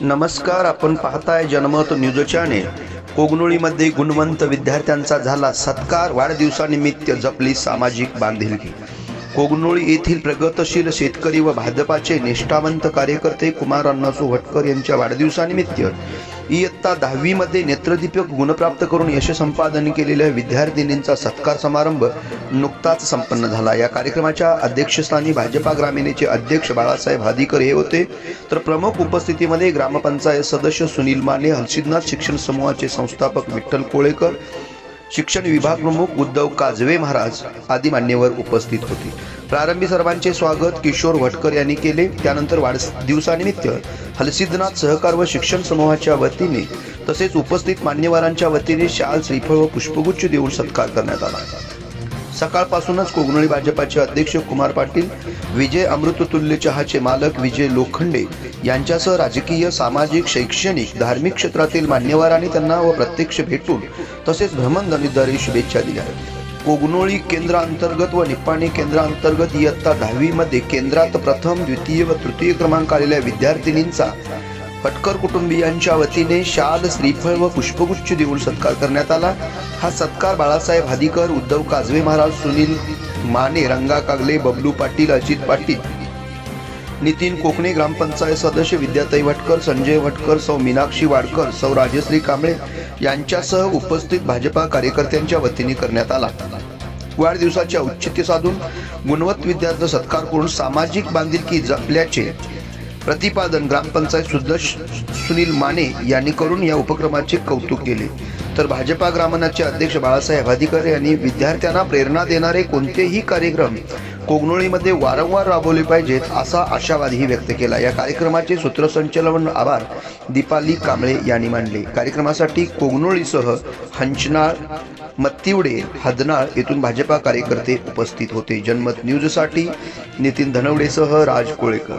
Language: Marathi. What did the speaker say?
नमस्कार आपण पाहताय जनमत न्यूज चॅनेल. कोगनोळीमध्ये गुणवंत विद्यार्थ्यांचा झाला सत्कार वाढदिवसानिमित्त जपली सामाजिक बांधिलकी. कोगनोळी येथील प्रगतशील शेतकरी व भाजपाचे निष्ठावंत कार्यकर्ते कुमार अन्नासू भटकर यांच्या वाढदिवसानिमित्त इयत्ता दहावीमध्ये नेत्रदीपक गुणप्राप्त करून यश संपादन केलेल्या विद्यार्थिनींचा सत्कार समारंभ नुकताच संपन्न झाला. या कार्यक्रमाच्या अध्यक्षस्थानी भाजपा ग्रामीणचे अध्यक्ष बाळासाहेब हादीकर हे होते. तर प्रमुख उपस्थितीमध्ये ग्रामपंचायत सदस्य सुनील माने हर्षिदनाथ शिक्षण समूहाचे संस्थापक विठ्ठल कोळेकर शिक्षण विभाग प्रमुख उद्धव काजवे महाराज आदी मान्यवर उपस्थित होते. प्रारंभी सर्वांचे स्वागत किशोर भटकर यांनी केले. त्यानंतर वाढदिवसानिमित्त हलसिद्धनाथ सहकार व शिक्षण समूहाच्या वतीने तसेच उपस्थित मान्यवरांच्या वतीने शाल श्रीफळ व पुष्पगुच्छ देऊन सत्कार करण्यात आला. सकाळपासूनच कोगनोळी भाजपाचे अध्यक्ष कुमार पाटील विजय अमृततुल्य चहाचे मालक विजय लोखंडे यांच्यासह राजकीय सामाजिक शैक्षणिक धार्मिक क्षेत्रातील मान्यवरांनी त्यांना व प्रत्यक्ष भेटून तसेच भ्रमणध्वनीद्वारे शुभेच्छा दिल्या. कोगनोळी केंद्रांतर्गत व निप्पाणी केंद्रांतर्गत इयत्ता दहावीमध्ये केंद्रात प्रथम द्वितीय व तृतीय क्रमांक आलेल्या विद्यार्थिनींचा पटकर कुटुंबियांच्या वतीने शाल श्रीफळ व पुष्पगुच्छ देऊन सत्कार करण्यात आला. हा सत्कार बाळासाहेब हादीकर उद्धव काजवे महाराज सुनील माने रंगा कागले बबलू पाटील अजित पाटील. नितीन कोकणे ग्रामपंचायत सदस्य विद्याताई भटकर संजय भटकर सौ मीनाक्षी वाडकर सौ राजश्री कांबळे यांच्यासह उपस्थित भाजपा कार्यकर्त्यांच्या वतीने करण्यात आला. वाढदिवसाचे औचित्य साधून गुणवत विद्यार्थ सत्कार करून सामाजिक बांधिलकी जपल्याचे प्रतिपादन ग्रामपंचायत सदस्य सुनील माने यांनी करून या उपक्रमाचे कौतुक केले. तर भाजपा ग्रामनाचे अध्यक्ष बाळासाहेब अधिकारी यांनी विद्यार्थ्यांना प्रेरणा देणारे कोणतेही कार्यक्रम कोगनोळीमध्ये वारंवार राबवले पाहिजेत असा आशावादही व्यक्त केला. या कार्यक्रमाचे सूत्रसंचालन आभार दीपाली कांबळे यांनी मांडले कार्यक्रमासाठी कोगनोळीसह हंचनाळ मत्तिवडे हदनाळ येथून भाजपा कार्यकर्ते उपस्थित होते. जनमत न्यूजसाठी नितीन धनवडेसह राज कोळेकर.